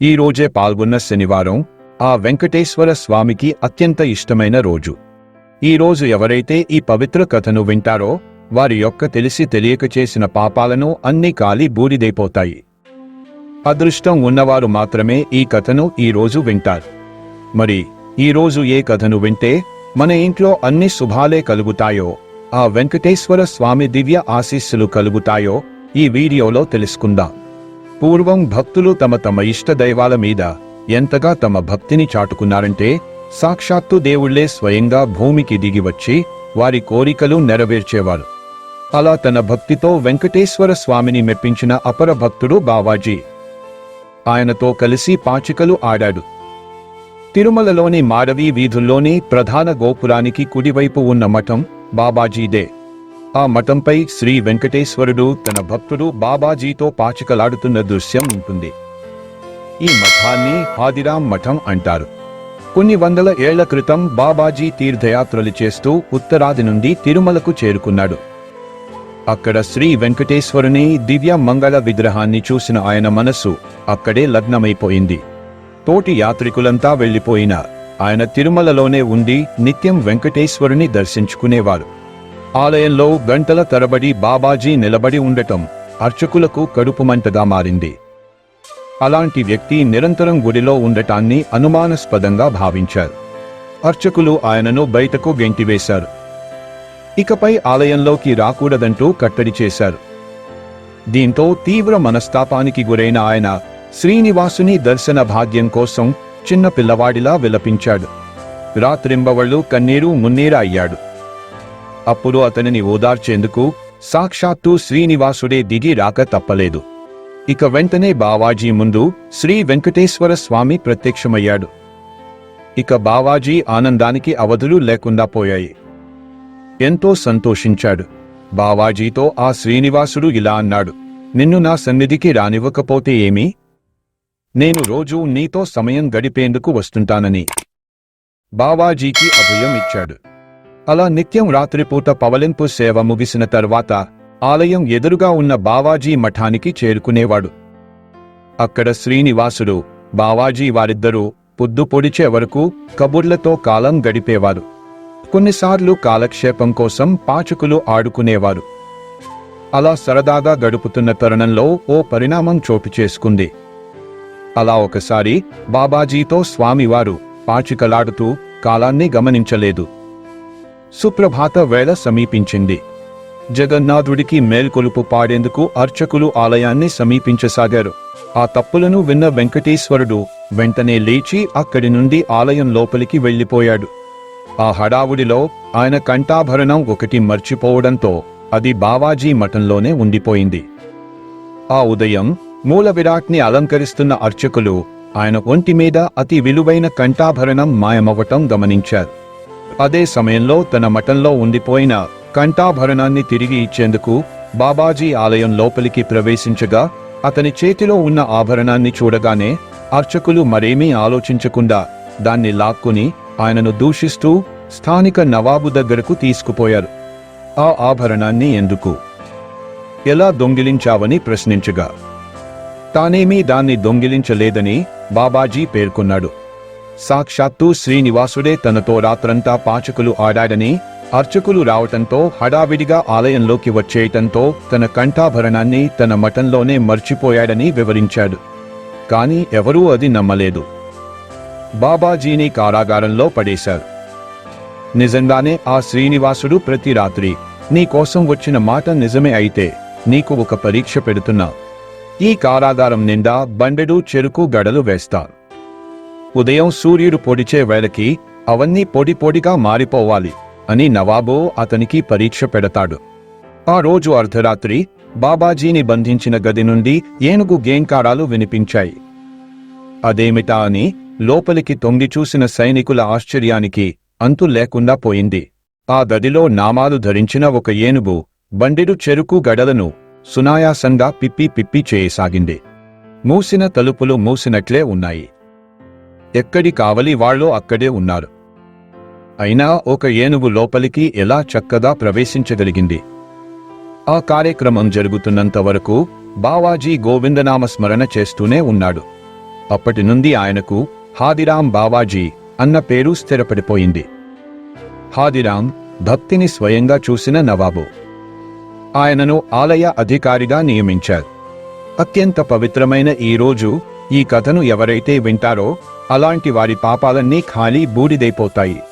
ఈ రోజే పాల్గొన్న శనివారం ఆ వెంకటేశ్వర స్వామికి అత్యంత ఇష్టమైన రోజు. ఈ రోజు ఎవరైతే ఈ పవిత్ర కథను వింటారో వారి యొక్క తెలిసి తెలియక చేసిన పాపాలను అన్ని కాలి బూడిదైపోతాయి. అదృష్టం ఉన్నవారు మాత్రమే ఈ కథను ఈ రోజు వింటారు. మరి ఈ రోజు ఏ కథను వింటే మన ఇంట్లో అన్ని శుభాలే కలుగుతాయో ఆ వెంకటేశ్వర స్వామి దివ్య ఆశీస్సులు కలుగుతాయో ఈ వీడియోలో తెలుసుకుందాం. పూర్వం భక్తులు తమ తమ ఇష్ట దైవాల మీద ఎంతగా తమ భక్తిని చాటుకున్నారంటే సాక్షాత్తు దేవుళ్ళే స్వయంగా భూమికి దిగి వచ్చి వారి కోరికలు నెరవేర్చేవారు. అలా తన భక్తితో వెంకటేశ్వర స్వామిని మెప్పించిన అపర భక్తుడు బావాజీ. ఆయనతో కలిసి పాచికలు ఆడాడు. తిరుమలలోని మాడవీ వీధుల్లోని ప్రధాన గోపురానికి కుడివైపు ఉన్న మఠం బాబాజీదే. ఆ మఠంపై శ్రీ వెంకటేశ్వరుడు తన భక్తుడు బాబాజీతో పాచికలాడుతున్న దృశ్యం ఉంటుంది. ఈ మఠాన్ని హాదిరాం మఠం అంటారు. కొన్ని వందల ఏళ్ళ క్రితం బాబాజీ తీర్థయాత్రలు చేస్తూ ఉత్తరాది నుండి తిరుమలకు చేరుకున్నాడు. అక్కడ శ్రీ వెంకటేశ్వరుని దివ్య మంగళ విగ్రహాన్ని చూసిన ఆయన మనస్సు అక్కడే లగ్నమైపోయింది. తోటి యాత్రికులంతా వెళ్ళిపోయినా ఆయన తిరుమలలోనే ఉండి నిత్యం వెంకటేశ్వరుని దర్శించుకునేవారు. ఆలయంలో గంటల తరబడి బాబాజీ నిలబడి ఉండటం అర్చకులకు కడుపుమంటగా మారింది. అలాంటి వ్యక్తి నిరంతరం గుడిలో ఉండటాన్ని అనుమానాస్పదంగా భావించారు. అర్చకులు ఆయనను బయటకు గెంటివేశారు. ఇకపై ఆలయంలోకి రాకూడదంటూ కట్టడి చేశారు. దీంతో తీవ్ర మనస్తాపానికి గురైన ఆయన శ్రీనివాసుని దర్శన భాగ్యం కోసం చిన్న పిల్లవాడిలా విలపించాడు. రాత్రింబవళ్ళు కన్నీరు మున్నీర అయ్యాడు. అప్పుడు అతనిని ఓదార్చేందుకు సాక్షాత్తు శ్రీనివాసుడే దిగి రాక తప్పలేదు. ఇక వెంటనే బావాజీ ముందు శ్రీ వెంకటేశ్వర స్వామి ప్రత్యక్షమయ్యాడు. ఇక బావాజీ ఆనందానికి అవధులు లేకుండా పోయాయి. ఎంతో సంతోషించాడు. బావాజీతో ఆ శ్రీనివాసుడు ఇలా అన్నాడు నిన్ను నా సన్నిధికి రానివ్వకపోతే ఏమి? నేను రోజూ నీతో సమయం గడిపేందుకు వస్తుంటానని. బావాజీకి అభయం ఇచ్చాడు. అలా నిత్యం రాత్రిపూట పవలింపు సేవ ముగిసిన తర్వాత ఆలయం ఎదురుగా ఉన్న బావాజీ మఠానికి చేరుకునేవాడు. అక్కడ శ్రీనివాసుడు బావాజీ వారిద్దరూ పొద్దు పొడిచే వరకు కబుర్లతో కాలం గడిపేవారు. కొన్నిసార్లు కాలక్షేపం కోసం పాచకులు ఆడుకునేవారు. అలా సరదాగా గడుపుతున్న తరుణంలో ఓ పరిణామం చోటు చేసుకుంది. అలా ఒకసారి బాబాజీతో స్వామివారు పాచికలాడుతూ కాలాన్ని గమనించలేదు. సుప్రభాత వేళ సమీపించింది. జగన్నాథుడికి మేల్కొలుపు పాడేందుకు అర్చకులు ఆలయాన్ని సమీపించసాగారు. ఆ తప్పులను విన్న వెంకటేశ్వరుడు వెంటనే లేచి అక్కడి నుండి ఆలయం లోపలికి వెళ్ళిపోయాడు. ఆ హడావుడిలో ఆయన కంఠాభరణం ఒకటి మర్చిపోవడంతో అది బావాజీ మఠంలోనే ఉండిపోయింది. ఆ ఉదయం మూల విరాట్ని అలంకరిస్తున్న అర్చకులు ఆయన ఒంటి మీద అతి విలువైన కంఠాభరణం మాయమవ్వటం గమనించారు. అదే సమయంలో తన మఠంలో ఉండిపోయిన కంఠాభరణాన్ని తిరిగి ఇచ్చేందుకు బాబాజీ ఆలయం లోపలికి ప్రవేశించగా అతని చేతిలో ఉన్న ఆభరణాన్ని చూడగానే అర్చకులు మరేమీ ఆలోచించకుండా దాన్ని లాక్కుని ఆయనను దూషిస్తూ స్థానిక నవాబు దగ్గరకు తీసుకుపోయారు. ఆ ఆభరణాన్ని ఎందుకు? ఎలా దొంగిలించావని ప్రశ్నించగా తానేమీ దాన్ని దొంగిలించలేదని బాబాజీ పేర్కొన్నాడు. సాక్షాత్తు శ్రీనివాసుడే తనతో రాత్రంతా పాచకులు ఆడాడని అర్చకులు రావటంతో హడావిడిగా ఆలయంలోకి వచ్చేయటంతో తన కంఠాభరణాన్ని తన మఠంలోనే మర్చిపోయాడని వివరించాడు. కాని ఎవరూ అది నమ్మలేదు. బాబాజీని కారాగారంలో పడేశారు. నిజంగానే ఆ శ్రీనివాసుడు ప్రతి రాత్రి నీ కోసం వచ్చిన మాట నిజమే అయితే నీకు ఒక పరీక్ష పెడుతున్నా. ఈ కారాగారం నిండా బండెడు చెరుకు గడలు వేస్తారు ఉదయం సూర్యుడు పొడిచే వేళకి అవన్నీ పొడి పొడిగా మారిపోవాలి అని నవాబు అతనికి పరీక్ష పెడతాడు. ఆ రోజు అర్ధరాత్రి బాబాజీని బంధించిన గది నుండి ఏనుగు గేంకారాలు వినిపించాయి. అదేమిటా అని లోపలికి తొంగి చూసిన సైనికుల ఆశ్చర్యానికి అంతు లేకుండా పోయింది. ఆ గదిలో నామాలు ధరించిన ఒక ఏనుగు బండిడు చెరుకు గడలను సునాయాసంగా పిప్పి పిప్పి చేయసాగింది. మూసిన తలుపులు మూసినట్లే ఉన్నాయి. ఎక్కడి కావలి వాళ్ళు అక్కడే ఉన్నారు. అయినా ఒక ఏనుగు లోపలికి ఎలా చక్కగా ప్రవేశించగలిగింది? ఆ కార్యక్రమం జరుగుతున్నంత వరకు బావాజీ గోవిందనామ స్మరణ చేస్తూనే ఉన్నాడు. అప్పటి నుండి ఆయనకు హాదిరాం బావాజీ అన్న పేరు స్థిరపడిపోయింది. హాదిరాం భక్తిని స్వయంగా చూసిన నవాబు ఆయనను ఆలయ అధికారిగా నియమించారు. అత్యంత పవిత్రమైన ఈ రోజు ఈ కథను ఎవరైతే వింటారో అలాంటి వారి పాపాలన్నీ ఖాళీ బూడిదైపోతాయి.